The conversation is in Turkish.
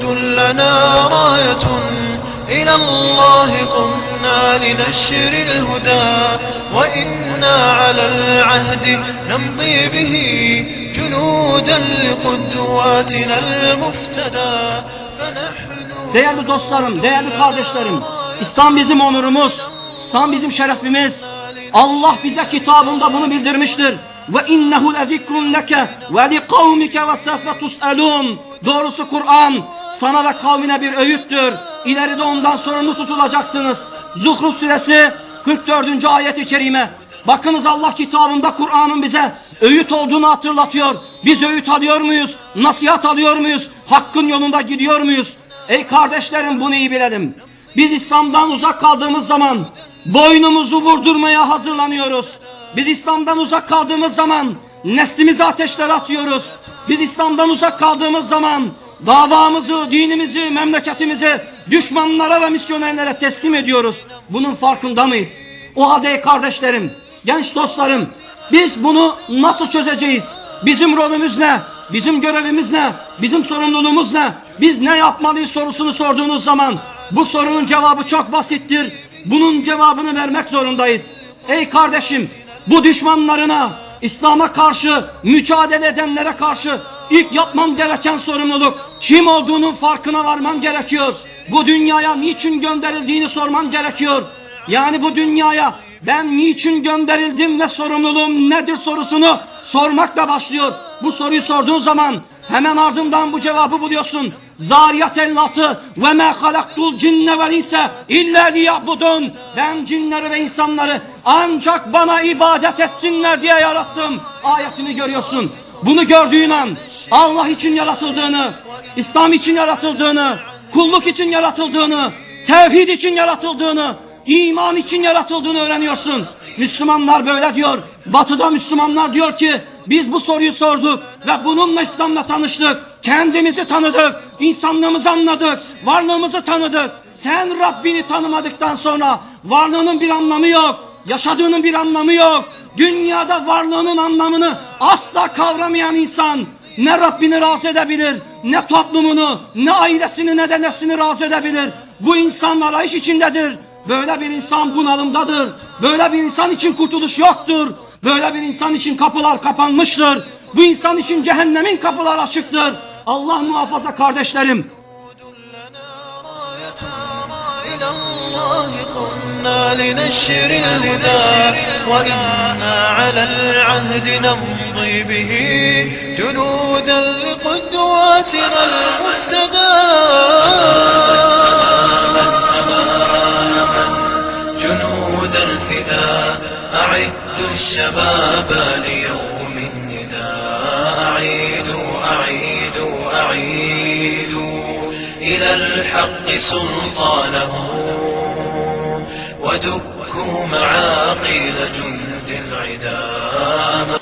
وجود لنا راية إلى الله قمنا لنشر الهدى وإنا على العهد نمضي به جنودا لقدواتنا المفتدى فنحن Değerli dostlarım, değerli kardeşlerim, İslam bizim onurumuz, İslam bizim şerefimiz. Allah bize kitabında bunu bildirmiştir. Ve innehu lezikrun leke ve li kavmike ve sefve tus'elun. Doğrusu Kur'an sana ve kavmine bir öğüttür. İleride ondan sorumlu tutulacaksınız. Zuhruf suresi 44. ayeti kerime. Bakınız Allah kitabında Kur'an'ın bize öğüt olduğunu hatırlatıyor. Biz öğüt alıyor muyuz? Nasihat alıyor muyuz? Hakkın yolunda gidiyor muyuz? Ey kardeşlerim bunu iyi bilelim. Biz İslam'dan uzak kaldığımız zaman boynumuzu vurdurmaya hazırlanıyoruz. Biz İslam'dan uzak kaldığımız zaman neslimizi ateşlere atıyoruz. Biz İslam'dan uzak kaldığımız zaman davamızı, dinimizi, memleketimizi düşmanlara ve misyonerlere teslim ediyoruz. Bunun farkında mıyız? O halde kardeşlerim, genç dostlarım, biz bunu nasıl çözeceğiz? Bizim rolümüz ne? Bizim görevimiz ne? Bizim sorumluluğumuz ne? Biz ne yapmalıyız sorusunu sorduğunuz zaman bu sorunun cevabı çok basittir. Bunun cevabını vermek zorundayız. Ey kardeşim, bu düşmanlarına, İslam'a karşı, mücadele edenlere karşı ilk yapman gereken sorumluluk kim olduğunun farkına varman gerekiyor. Bu dünyaya niçin gönderildiğini sorman gerekiyor. Yani bu dünyaya ben niçin gönderildim ve sorumluluğum nedir sorusunu sormakla başlıyor. Bu soruyu sorduğun zaman hemen ardından bu cevabı buluyorsun. Zariyat 56 ve me halaktul cinne vel inse illa liyabudun. Ben cinleri ve insanları ancak bana ibadet etsinler diye yarattım. Ayetini görüyorsun. Bunu gördüğün an Allah için yaratıldığını, İslam için yaratıldığını, kulluk için yaratıldığını, tevhid için yaratıldığını, iman için yaratıldığını öğreniyorsun. Müslümanlar böyle diyor. Batıda Müslümanlar diyor ki biz bu soruyu sorduk ve bununla İslam'la tanıştık. Kendimizi tanıdık, insanlığımızı anladık, varlığımızı tanıdık. Sen Rabbini tanımadıktan sonra varlığının bir anlamı yok. Yaşadığının bir anlamı yok. Dünyada varlığının anlamını asla kavramayan insan ne Rabbini razı edebilir, ne toplumunu, ne ailesini, ne de nefsini razı edebilir. Bu insan arayış içindedir. Böyle bir insan bunalımdadır. Böyle bir insan için kurtuluş yoktur. Böyle bir insan için kapılar kapanmıştır. Bu insan için cehennemin kapıları açıktır. Allah muhafaza kardeşlerim. إلى الله لنشر الهدى وإنا على العهد نمضي به جنودا لقدواتنا المفتدى. جنود الفداء أعدوا الشباب ليوم النداء. أعيدوا أعيدوا. إلى الحق سلطانه ودكوا معاقل جند العدا